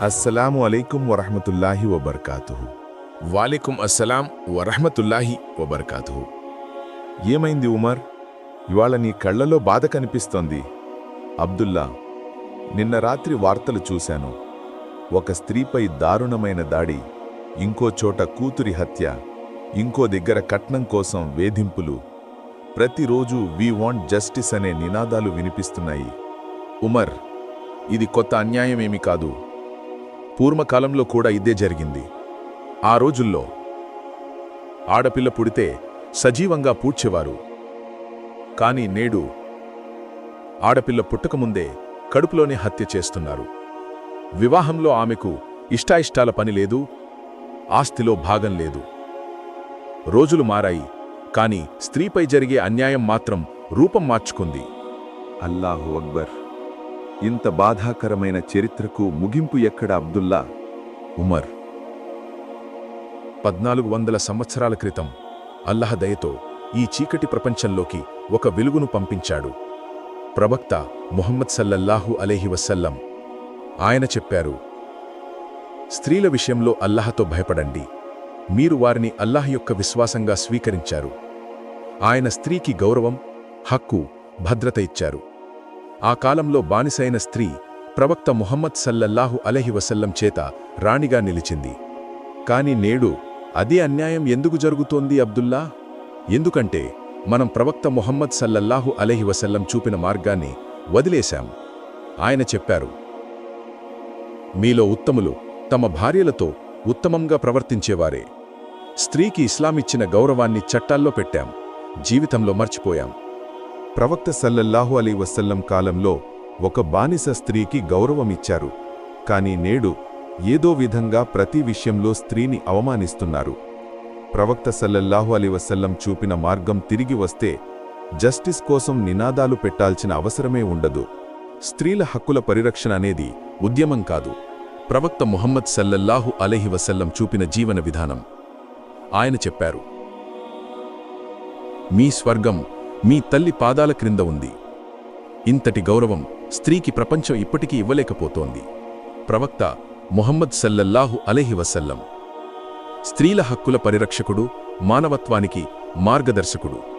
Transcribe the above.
అస్సలాము అలైకుం వరహమతుల్లాహి వబర్కాతుహు. వాలేకుం అస్సలాం వరహమతుల్లాహి వబర్కాతుహు. ఏమైంది ఉమర్? ఇవాళ నీ కళ్ళలో బాధ కనిపిస్తోంది. అబ్దుల్లా నిన్న రాత్రి వార్తలు చూశాను. ఒక స్త్రీపై దారుణమైన దాడి ఇంకో చోట కూతురి హత్య ఇంకో దగ్గర కట్నం కోసం వేధింపులు. ప్రతిరోజు వీ వాంట్ జస్టిస్ అనే నినాదాలు వినిపిస్తున్నాయి. ఉమర్ ఇది కొత్త అన్యాయమేమి కాదు. పూర్వకాలంలో కూడా ఇదే జరిగింది. ఆ రోజుల్లో ఆడపిల్ల పుడితే సజీవంగా పూడ్చేవారు. కానీ నేడు ఆడపిల్ల పుట్టకముందే కడుపులోనే హత్య చేస్తున్నారు. వివాహంలో ఆమెకు ఇష్టాయిష్టాల పని లేదు ఆస్తిలో భాగం లేదు. రోజులు మారాయి కాని స్త్రీపై జరిగే అన్యాయం మాత్రం రూపం మార్చుకుంది. అల్లాహు అక్బర్. ఇంత బాధాకరమైన చరిత్రకు ముగింపు ఎక్కడ అబ్దుల్లా? ఉమర్. పద్నాలుగు వందల సంవత్సరాల క్రితం అల్లహ దయతో ఈ చీకటి ప్రపంచంలోకి ఒక వెలుగును పంపించాడు. ప్రవక్త ముహమ్మద్ సల్లల్లాహు అలేహి వసల్లం ఆయన చెప్పారు స్త్రీల విషయంలో అల్లాహతో భయపడండి. మీరు వారిని అల్లాహ్ యొక్క విశ్వాసంగా స్వీకరించారు. ఆయన స్త్రీకి గౌరవం హక్కు భద్రత ఇచ్చారు. ఆ కాలంలో బానిసైన స్త్రీ ప్రవక్త ముహమ్మద్ సల్లల్లాహు అలహివసల్లం చేత రాణిగా నిలిచింది. కాని నేడు అదే అన్యాయం ఎందుకు జరుగుతోంది అబ్దుల్లా? ఎందుకంటే మనం ప్రవక్త ముహమ్మద్ సల్లల్లాహు అలహివసల్లం చూపిన మార్గాన్ని వదిలేశాం. ఆయన చెప్పారు మీలో ఉత్తములు తమ భార్యలతో ఉత్తమంగా ప్రవర్తించేవారే. స్త్రీకి ఇస్లామిచ్చిన గౌరవాన్ని చట్టాల్లో పెట్టాం జీవితంలో మర్చిపోయాం. ప్రవక్త సల్లల్లాహు అలీ వసల్లం కాలంలో ఒక బానిస స్త్రీకి గౌరవమిచ్చారు. కానీ నేడు ఏదో విధంగా ప్రతి విషయంలో స్త్రీని అవమానిస్తున్నారు. ప్రవక్త సల్లల్లాహు అలీ వసల్లం చూపిన మార్గం తిరిగి వస్తే జస్టిస్ కోసం నినాదాలు పెట్టాల్సిన అవసరమే ఉండదు. స్త్రీల హక్కుల పరిరక్షణ అనేది ఉద్యమం కాదు. ప్రవక్త ముహమ్మద్ సల్లల్లాహు అలహి వసల్లం చూపిన జీవన విధానం. ఆయన చెప్పారు మీ స్వర్గం మీ తల్లి పాదాల క్రింద ఉంది. ఇంతటి గౌరవం స్త్రీకి ప్రపంచం ఇప్పటికీ ఇవ్వలేకపోతోంది. ప్రవక్త మొహమ్మద్ సల్లల్లాహు అలెహి వసల్లం. స్త్రీల హక్కుల పరిరక్షకుడు మానవత్వానికి మార్గదర్శకుడు.